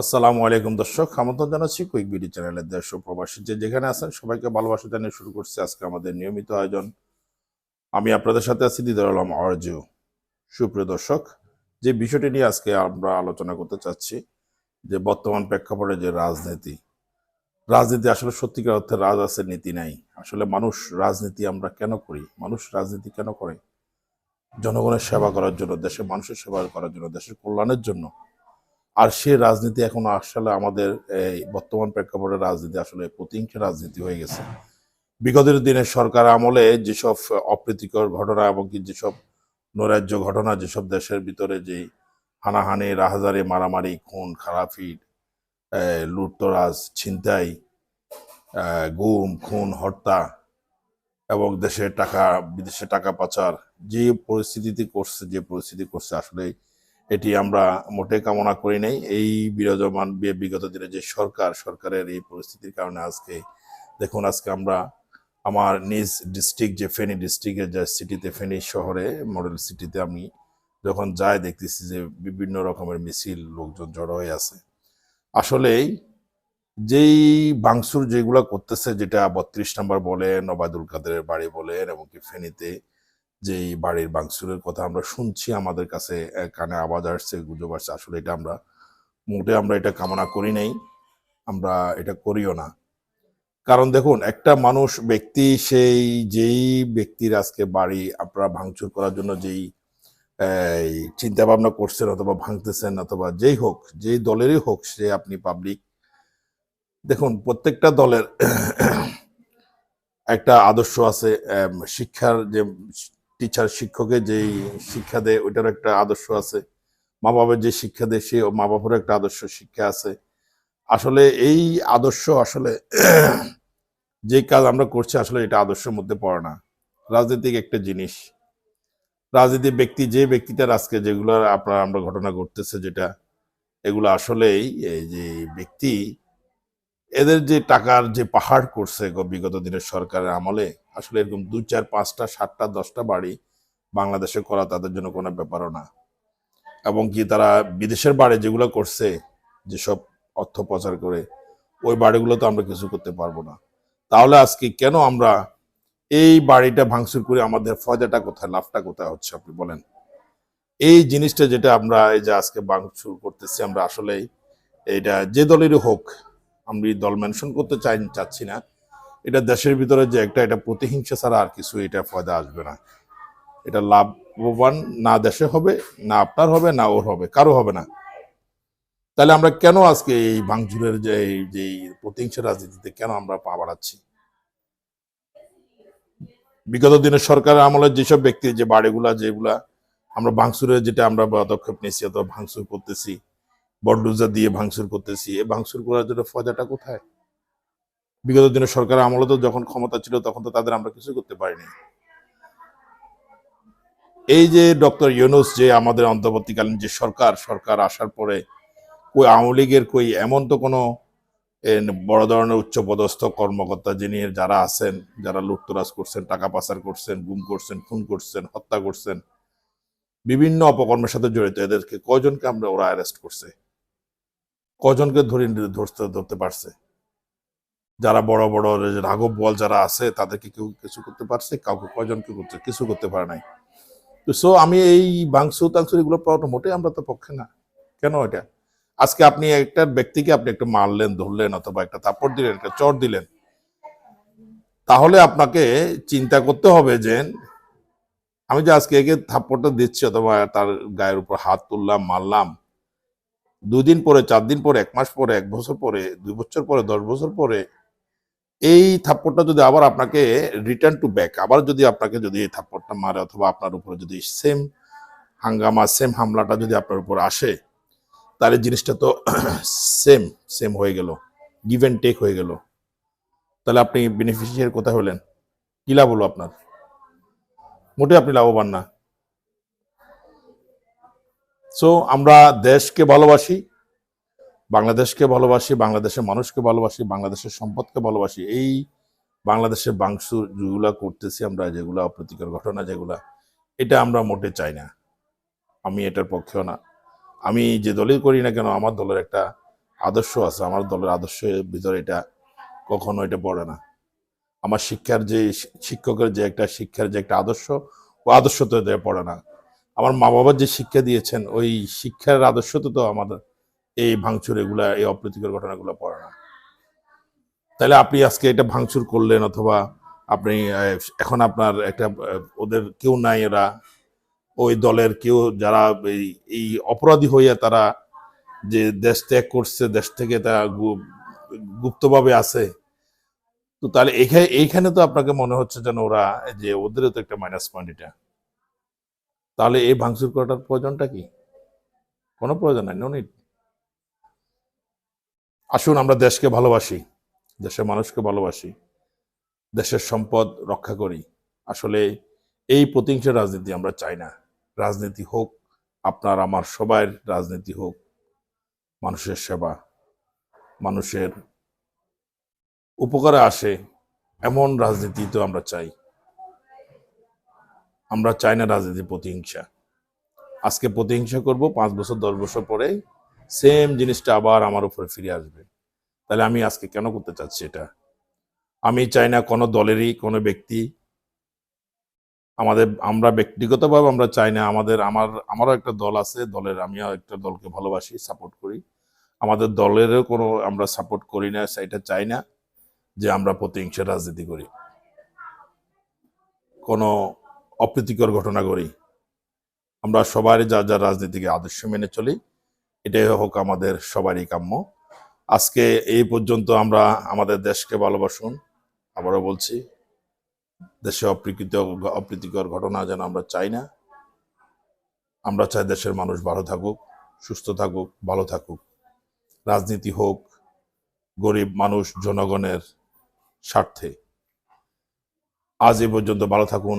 আসসালামু আলাইকুম দর্শক, আমন্ত্রণ জানাচ্ছি কুইক বিডি চ্যানেলের দেশ প্রবাসী যে যেখানে আছেন, সবাইকে ভালোবাসা জানিয়ে শুরু করছি আজকে আমাদের নিয়মিত আয়োজন। আমি আপনাদের সাথে আছি দিদার আলম আরজু। সুপ্রিয় দর্শক, যে বিষয়টি নিয়ে আজকে আমরা আলোচনা করতে চাচ্ছি, যে বর্তমান প্রেক্ষাপটে যে রাজনীতি রাজনীতি আসলে সত্যিকার অর্থে রাজ আছে, নীতি নাই। আসলে মানুষ রাজনীতি আমরা কেন করি? মানুষ রাজনীতি কেন করে? জনগণের সেবা করার জন্য, দেশের মানুষের সেবা করার জন্য, দেশের কল্যাণের জন্য আর সে রাজনীতি এখন আসলে আমাদের এই বর্তমান প্রেক্ষাপটে রাজনীতি আসলে প্রতিহিংসা রাজনীতি হয়ে গেছে। বিগতের দিনে সরকার আমলে যেসব অপ্রীতিকর ঘটনা এবং যেসব নৈরাজ্য ঘটনা যেসব দেশের ভিতরে যে হানাহানি রাহাজারি মারামারি খুন খারাপি আহ, লুটতরাজ ছিনতাই গুম খুন হত্যা এবং দেশের টাকা বিদেশে টাকা পাচার যে পরিস্থিতিতে করছে যে পরিস্থিতি করছে আসলে এটি আমরা মোটে কামনা করি নাই। এই বিরাজমান বিগত দিনে যে সরকার, সরকারের এই পরিস্থিতির কারণে আজকে দেখুন, আজকে আমরা আমার নিজ ডিস্ট্রিক্ট যে ফেনী ডিস্ট্রিক্টের যে সিটিতে ফেনী শহরে মডেল সিটিতে আমি যখন যাই দেখতেছি যে বিভিন্ন রকমের মিছিল, লোকজন জড়ো হয়ে আছে। আসলেই যেই বাংসুর যেগুলো করতেছে, যেটা বত্রিশ নাম্বার বলেন, ওবায়দুল কাদেরের বাড়ি বলেন, এমনকি ফেনীতে যেই বাড়ির বাংসুরের কথা আমরা শুনছি, আমাদের কাছে কানে আওয়াজ আসছে, গুজব আসছে। আসলে এটা আমরা, মোটে আমরা এটা কামনা করি নাই, আমরা এটা করিও না। কারণ দেখুন, একটা মানুষ, ব্যক্তি সেই, যেই ব্যক্তির আজকে বাড়ি আপনারা ভাঙচুর করার জন্য যেই চিন্তা ভাবনা করছেন অথবা ভাঙতেছেন অথবা যেই হোক, যেই দলেরই হোক, সে আপনি পাবলিক দেখুন, প্রত্যেকটা দলের একটা আদর্শ আছে শিক্ষার যে টিচার শিক্ষকের যেই শিক্ষা দেয়, ওইটার একটা আদর্শ আছে। মা বাবার যে শিক্ষা দেয় সে মা বাবারও একটা আদর্শ শিক্ষা আছে। আসলে এই আদর্শ আসলে যে কাজ আমরা করছি, আসলে এটা আদর্শের মধ্যে পড়ে না। রাজনৈতিক একটা জিনিস। রাজনীতি ব্যক্তি, যে ব্যক্তিটার আজকে যেগুলো আপনার, আমরা ঘটনা ঘটতেছে যেটা, এগুলো আসলেই এই যে ব্যক্তি এদের যে টাকার যে পাহাড় করছে বিগত দিনের সরকারের আমলে, আসলে এরকম দু চার, পাঁচটা, সাতটা, দশটা বাড়ি বাংলাদেশে করা তাদের জন্য কোনো ব্যাপারও না। এবং কি তারা বিদেশের বাড়ি যেগুলো করছে, যেসব অর্থ প্রচার করে, ওই বাড়িগুলো তো আমরা কিছু করতে পারব না। তাহলে আজকে কেন আমরা এই বাড়িটা ভাঙচুর করে আমাদের ফয়দাটা কোথায়, লাভটা কোথায় হচ্ছে আপনি বলেন? এই জিনিসটা যেটা আমরা, এই যে আজকে ভাঙচুর করতেছি আমরা আসলেই এটা যে দলেরই হোক আমি দল মেনশন করতে চাই চাচ্ছি না। এটা দেশের ভিতরে যে একটা এটা প্রতিহিংসা ছাড়া আর কিছু এটা ফয়দা আসবে না। এটা লাভবান না দেশে হবে, না আপনার হবে, না ওর হবে, কারও হবে না। তাহলে আমরা কেন আজকে এই ভাঙচুরের যে যে প্রতিহিংসা রাজনীতিতে কেন আমরা পা বাড়াচ্ছি? বিগত দিনের সরকারের আমলে যেসব ব্যক্তি যে বাড়িগুলা, যেগুলা আমরা ভাঙচুরের যেটা আমরা পদক্ষেপ নিয়েছি অথবা ভাঙচুর করতেছি বড়ডোজা দিয়ে ভাঙচুর করতেছি। এই ভাঙচুর করার জন্য ফয়দাটা কোথায়? বিগত দিনের সরকার আমলে তো যখন ক্ষমতা ছিল, তখন তো তাদের আমরা কিছু করতে পারিনি। এই যে ডক্টর ইউনুস যে আমাদের অন্তর্বর্তীকালীন যে সরকার সরকার আসার পরে কই আওয়ামী লীগের কই এমন তো কোনো বড় ধরনের উচ্চপদস্থ কর্মকর্তা যিনি যারা আছেন, যারা লুটতরাজ করছেন, টাকা পাচার করছেন, গুম করছেন, খুন করছেন, হত্যা করছেন, বিভিন্ন অপকর্মের সাথে জড়িত। এদেরকে কয়জনকে আমরা ওরা অ্যারেস্ট করছে? কজনকে ধরে ধরতে ধরতে পারছে। যারা বড় বড় রাঘব বল যারা আছে, তাদেরকে কেউ কিছু করতে পারছে, কাউকে কয়জনকে করছে কিছু করতে পারে নাই। তো সো আমি এই বাংশু তাংশু এগুলো পাওয়াটা মোটেই আমরা তো পক্ষে না। কেন এটা? আজকে আপনি একটা ব্যক্তিকে আপনি একটা মারলেন, ধরলেন, অথবা একটা থাপ্পড় দিলেন, একটা চর দিলেন, তাহলে আপনাকে চিন্তা করতে হবে যে, আমি যে আজকে একে থাপ্পড়টা দিচ্ছি অথবা তার গায়ের উপর হাত তুললাম, মারলাম দুদিন পরে চার দিন পরে, এক মাস পরে, এক বছর পরে, দুই বছর পরে, দশ বছর পরে, এই থাপ্পড়টা যদি আবার আপনাকে রিটার্ন টু ব্যাক আবার যদি আপনাকে যদি এই থাপ্পড়টা মারে অথবা আপনার উপরে যদি সেম হাঙ্গামা সেম হামলাটা যদি আপনার উপর আসে, তাহলে জিনিসটা তো সেম সেম হয়ে গেল গিভ অ্যান্ড টেক হয়ে গেল। তাহলে আপনি বেনিফিশিয়ারি কোথায় হলেন? কী লাভ হলো আপনার? মোটে আপনি লাভবান না। সো আমরা দেশকে ভালোবাসি, বাংলাদেশকে ভালোবাসি, বাংলাদেশের মানুষকে ভালোবাসি, বাংলাদেশের সম্পদকে ভালোবাসি। এই বাংলাদেশের বাংশু যেগুলা করতেছি আমরা, যেগুলা অপ্রীতিকর ঘটনা, যেগুলা, এটা আমরা মোটে চাই না। আমি এটার পক্ষেও না। আমি যে দলই করি না কেন, আমার দলের একটা আদর্শ আছে, আমার দলের আদর্শের ভিতরে এটা কখনো এটা পড়ে না। আমার শিক্ষার যে, শিক্ষকের যে একটা, শিক্ষার যে একটা আদর্শ, ও আদর্শ তো পড়ে না। আমার মা বাবার যে শিক্ষা দিয়েছেন, ওই শিক্ষার আদর্শ তো আমাদের এই ভাঙচুর এগুলা, এই অপ্রীতিকর ঘটনাগুলো পড়ে না তাহলে আপনি আজকে এটা ভাঙচুর করলেন অথবা আপনি এখন আপনার একটা ওদের কেউ নাই এরা, ওই দলের কেউ যারা এই অপরাধী হইয়া তারা যে দেশ ত্যাগ করছে, দেশ থেকে তা গু- গুপ্তভাবে আছে, তো তাহলে এখানে এইখানে তো আপনাকে মনে হচ্ছে যেন ওরা, যে ওদেরও তো একটা মাইনাস পয়েন্ট এটা। তাহলে এই ভাঙচুর করাটার প্রয়োজনটা কি? কোনো প্রয়োজন নাই নো নিড আসুন, আমরা দেশকে ভালোবাসি, দেশের মানুষকে ভালোবাসি, দেশের সম্পদ রক্ষা করি। আসলে এই প্রতিহিংস রাজনীতি আমরা চাই না। রাজনীতি হোক, আপনার, আমার সবার রাজনীতি হোক, মানুষের সেবা, মানুষের উপকারে আসে, এমন রাজনীতি তো আমরা চাই। আমরা চাই না রাজনীতির প্রতিহিংসা। আজকে প্রতিহিংসা করব, পাঁচ বছর, দশ বছর পরে সেম জিনিসটা আবার আমার উপরে ফিরে আসবে। তাহলে আমি আজকে কেন করতে চাচ্ছি এটা? আমি চাই না কোনো দলেরই, কোনো ব্যক্তি, আমাদের, আমরা ব্যক্তিগতভাবে আমরা চাই না আমাদের, আমার, আমারও একটা দল আছে, দলের আমিও একটা দলকে ভালোবাসি সাপোর্ট করি। আমাদের দলেরও কোনো আমরা সাপোর্ট করি না, সেটা চাই না যে আমরা প্রতিহিংসা রাজনীতি করি। কোনো অপ্রীতিকর ঘটনা করি আমরা সবারই যা যা রাজনীতিকে আদর্শ মেনে চলি, এটাই হোক আমাদের সবারই কাম্য। আজকে এই পর্যন্ত আমরা আমাদের দেশকে ভালোবাসুন, আবারও বলছি, দেশে অপ্রীকৃত অপ্রীতিকর ঘটনা যেন আমরা চাই না। আমরা চাই দেশের মানুষ ভালো থাকুক, সুস্থ থাকুক, ভালো থাকুক। রাজনীতি হোক, গরিব মানুষ জনগণের স্বার্থে। আজ এ পর্যন্ত ভালো থাকুন